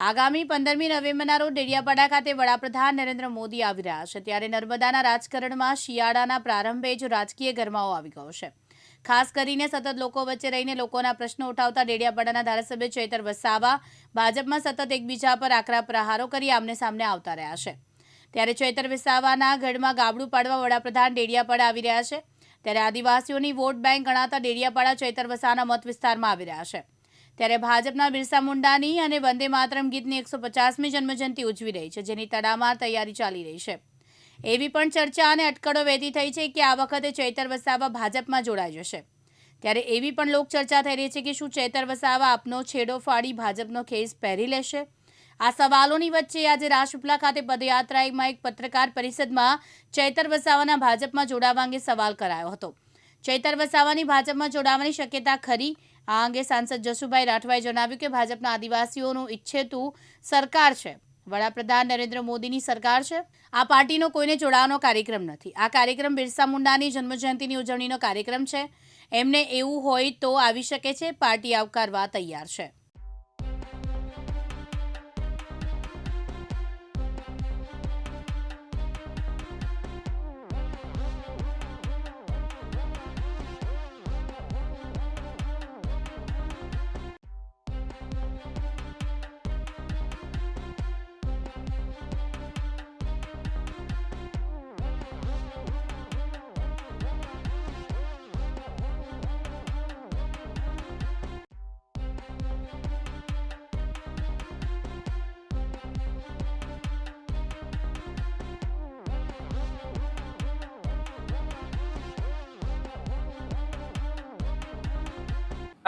આગામી પંદરમી નવેમ્બરના રોજ ડેડિયાપાડા ખાતે વડાપ્રધાન નરેન્દ્ર મોદી આવી રહ્યા છે, ત્યારે નર્મદાના રાજકારણમાં શિયાળાના પ્રારંભે જ રાજકીય ગરમાવો આવી ગયો છે. ખાસ કરીને સતત લોકો વચ્ચે રહીને લોકોના પ્રશ્નો ઉઠાવતા ડેડિયાપાડાના ધારાસભ્ય ચૈતર વસાવા ભાજપમાં સતત એકબીજા પર આકરા પ્રહારો કરી આમને સામને આવતા રહ્યા છે. ત્યારે ચૈતર વસાવાના ગઢમાં ગાબડું પાડવા વડાપ્રધાન ડેડિયાપાડા આવી રહ્યા છે, ત્યારે આદિવાસીઓની વોટ બેંક ગણાતા ડેડિયાપાડા ચૈતર વસાવાના મત વિસ્તારમાં આવી રહ્યા છે. ત્યારે ભાજપના બિરસા મુંડાની અને વંદે માતરમ ગીતની એકસો પચાસમી જન્મજયંતિ ઉજવી રહી છે, જેની તડામાર તૈયારી ચાલી રહી છે. એવી પણ ચર્ચા અને અટકળો વહેતી થઈ છે કે આ વખતે ચૈતર વસાવા ભાજપમાં જોડાઈ જશે. ત્યારે એવી પણ લોકચર્ચા થઈ રહી છે કે શું ચૈતર વસાવા આપનો છેડો ફાડી ભાજપનો ખેસ પહેરી લેશે? આ સવાલોની વચ્ચે આજે રાજપીપલા ખાતે પદયાત્રામાં એક પત્રકાર પરિષદમાં ચૈતર વસાવાના ભાજપમાં જોડાવા અંગે સવાલ કરાયો હતો. ચૈતર વસાવાની ભાજપમાં જોડાવાની શક્યતા ખરી? આ અંગે સાંસદ જસુભાઈ રાઠવાએ જણાવ્યું કે ભાજપના આદિવાસીઓનું ઈચ્છેતું સરકાર છે. વડાપ્રધાન નરેન્દ્ર મોદીની સરકાર છે. આ પાર્ટીનો કોઈને જોડાવાનો કાર્યક્રમ નથી. આ કાર્યક્રમ બિરસા મુંડાની જન્મજયંતિની ઉજવણીનો કાર્યક્રમ છે. એમને એવું હોય તો આવી શકે છે. પાર્ટી આવકારવા તૈયાર છે.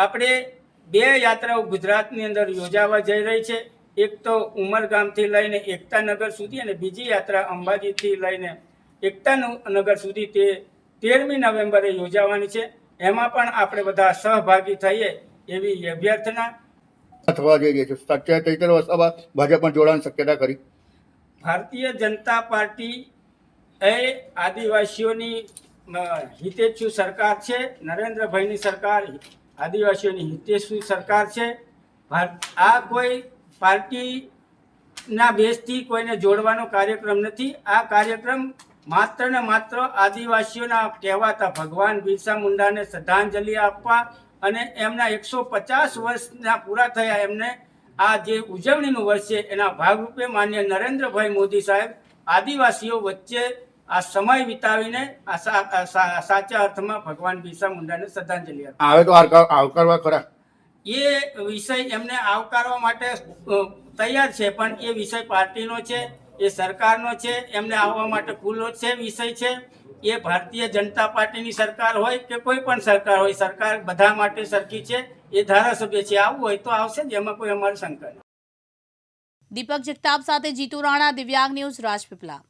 આપણે બે યાત્રાઓ ગુજરાતની અંદર યોજાવા જઈ રહી છે. એક તો ઉમરગામથી લઈને એકતાનગર સુધી અને બીજી યાત્રા અંબાજીથી લઈને એકતાનગર સુધી તે તેરમી નવેમ્બરે યોજાવાની છે. એમાં પણ આપણે બધા સહભાગી થઈએ એવી અભ્યર્થના. અથવા જઈ રહી છે ચૈતર વસાવા ભાજપમાં જોડાવાની શક્યતા કરી ભારતીય જનતા પાર્ટી એ આદિવાસીઓની હિતેચ્છુ સરકાર છે. નરેન્દ્રભાઈની સરકાર આદિવાસીઓની હિતેચ્છુ સરકાર છે. આ કોઈ પાર્ટીના બેઝથી કોઈને જોડવાનો કાર્યક્રમ નથી. આ કાર્યક્રમ માત્ર ને માત્ર આદિવાસીઓના કહેવાતા ભગવાન બિરસા મુંડાને શ્રદ્ધાંજલિ આપવા અને એમના એકસો પચાસ વર્ષના પૂરા થયા એમને આ જે ઉજવણીનું વર્ષ છે, એના ભાગરૂપે માન્ય નરેન્દ્રભાઈ મોદી સાહેબ આદિવાસીઓ વચ્ચે આ સમય વિતાવીને સાચા અર્થમાં ભગવાન બિરસા મુંડાને શ્રદ્ધાંજલિ આવે તો આવકારવા ખરા. એ વિષય એમને આવકારવા માટે તૈયાર છે પણ એ વિષય પાર્ટીનો છે એ સરકારનો છે એમને આવવા માટે ખુલ્લો છે વિષય છે. એ ભારતીય જનતા પાર્ટીની સરકાર હોય કે કોઈ પણ સરકાર હોય સરકાર બધા માટે સરખી છે એ ધારાસભ્ય છે આવવું હોય તો આવશે જ એમાં કોઈ અમારી શંકા નથી. દીપક જગતાપ સાથે જીતુ રાણા દિવ્યાંગ ન્યૂઝ રાજપીપળા